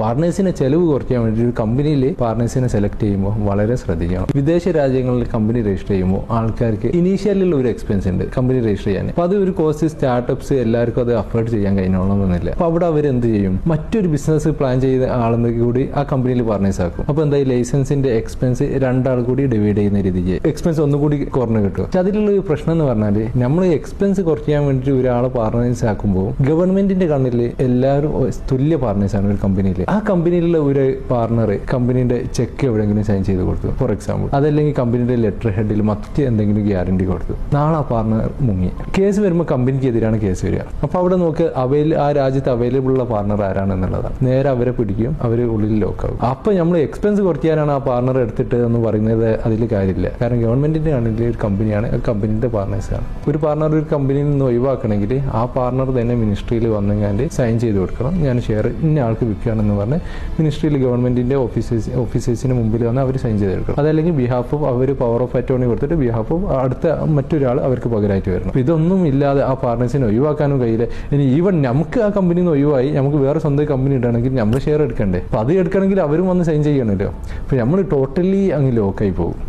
പാർട്ട്നേഴ്സിനെ ചെലവ് കുറയ്ക്കാൻ വേണ്ടി ഒരു കമ്പനിയിൽ പാർട്ട്നേഴ്സിനെ സെലക്ട് ചെയ്യുമ്പോൾ വളരെ ശ്രദ്ധിക്കണം. വിദേശ രാജ്യങ്ങളിൽ കമ്പനി രജിസ്റ്റർ ചെയ്യുമ്പോൾ ആൾക്കാർക്ക് ഇനീഷ്യലുള്ള ഒരു എക്സ്പെൻസ് ഉണ്ട് കമ്പനി രജിസ്റ്റർ ചെയ്യാൻ. അപ്പൊ അത് ഒരു കോസ്റ്റ് സ്റ്റാർട്ടപ്സ് എല്ലാവർക്കും അത് അഫോർഡ് ചെയ്യാൻ കഴിഞ്ഞോളണമെന്നില്ല അപ്പൊ അവിടെ അവർ എന്ത് ചെയ്യും? മറ്റൊരു ബിസിനസ് പ്ലാൻ ചെയ്ത ആളെന്ന് കൂടി ആ കമ്പനിയിൽ പാർട്ട്നേഴ്സ് ആക്കും. അപ്പൊ എന്താ ലൈസൻസിന്റെ എക്സ്പെൻസ് രണ്ടാൾ കൂടി ഡിവൈഡ് ചെയ്യുന്ന രീതിക്ക് എക്സ്പെൻസ് ഒന്നുകൂടി കുറഞ്ഞു കിട്ടും. പക്ഷെ അതിലുള്ള ഒരു പ്രശ്നം എന്ന് പറഞ്ഞാൽ നമ്മൾ എക്സ്പെൻസ് കുറയ്ക്കാൻ വേണ്ടിയിട്ട് ഒരാളെ പാർട്ട്നേഴ്സ് ആക്കുമ്പോൾ ഗവൺമെന്റിന്റെ കണ്ണിൽ എല്ലാവരും തുല്യ പാർട്ട്നേഴ്സ് ആണ് ഒരു കമ്പനിയിൽ ആ കമ്പനിയിലുള്ള ഒരു പാർട്ണർ കമ്പനിയുടെ ചെക്ക് എവിടെയെങ്കിലും സൈൻ ചെയ്ത് കൊടുത്തു. ഫോർ എക്സാമ്പിൾ അതല്ലെങ്കിൽ കമ്പനിയുടെ ലെറ്റർ ഹെഡിൽ മറ്റ് എന്തെങ്കിലും ഗ്യാരണ്ടി കൊടുത്തു. നാളെ ആ പാർട്ണർ മുങ്ങി. കേസ് വരുമ്പോൾ കമ്പനിക്ക് എതിരാണ് കേസ് വരിക. അപ്പൊ അവിടെ നോക്ക് അവൈൽ ആ രാജ്യത്ത് അവൈലബിൾ ഉള്ള പാർട്ണർ ആരാണെന്നുള്ളതാണ്. നേരെ അവരെ പിടിക്കും അവർ ഉള്ളിൽ ലോക്കാവും അപ്പൊ നമ്മൾ എക്സ്പെൻസ് കുറയ്ക്കാനാണ് ആ പാർട്ണർ എടുത്തിട്ട് എന്ന് പറയുന്നത് അതിൽ കാര്യമില്ല. കാരണം ഗവൺമെന്റിന്റെ ആണെങ്കിൽ ഒരു കമ്പനിയാണ് ആ കമ്പനിയുടെ പാർട്ണേഴ്സാണ് ഒരു പാർട്ണർ ഒരു കമ്പനിയിൽ നിന്ന് ഒഴിവാക്കണമെങ്കിൽ ആ പാർട്ണർ തന്നെ മിനിസ്ട്രിയിൽ വന്നെങ്കിൽ സൈൻ ചെയ്ത് കൊടുക്കണം. ഞാൻ ഷെയർ ഇന്ന ആൾക്ക് വിൽക്കുകയാണെന്ന് പറഞ്ഞ് മിനിസ്ട്രിയിൽ ഗവൺമെന്റിന്റെ ഓഫീസേഴ്സ് ഓഫീസേഴ്സിന് മുമ്പിൽ വന്ന് അവർ സൈൻ ചെയ്ത് കൊടുക്കണം അതല്ലെങ്കിൽ ബിഹാഫ് അവർ പവർ ഓഫ് അറ്റോണി കൊടുത്തിട്ട് ബിഹാഫ് അടുത്ത മറ്റൊരാൾ അവർക്ക് പകരമായിട്ട് വരണം. ഇതൊന്നും ഇല്ലാതെ ആ പാർട്ട്നേഴ്സിനെ ഒഴിവാക്കാനും കഴിയില്ല. ഇനി ഈവൻ നമുക്ക് ആ കമ്പനിയിൽ നിന്ന് ഒഴിവായി നമുക്ക് വേറെ സ്വന്തം കമ്പനി ഇടണമെങ്കിൽ നമ്മൾ ഷെയർ എടുക്കണ്ടേ? അപ്പൊ അത് എടുക്കണമെങ്കിൽ അവരും വന്ന് സൈൻ ചെയ്യണമല്ലോ അപ്പൊ നമ്മൾ ടോട്ടലി അങ്ങ് ലോക്കായി പോകും.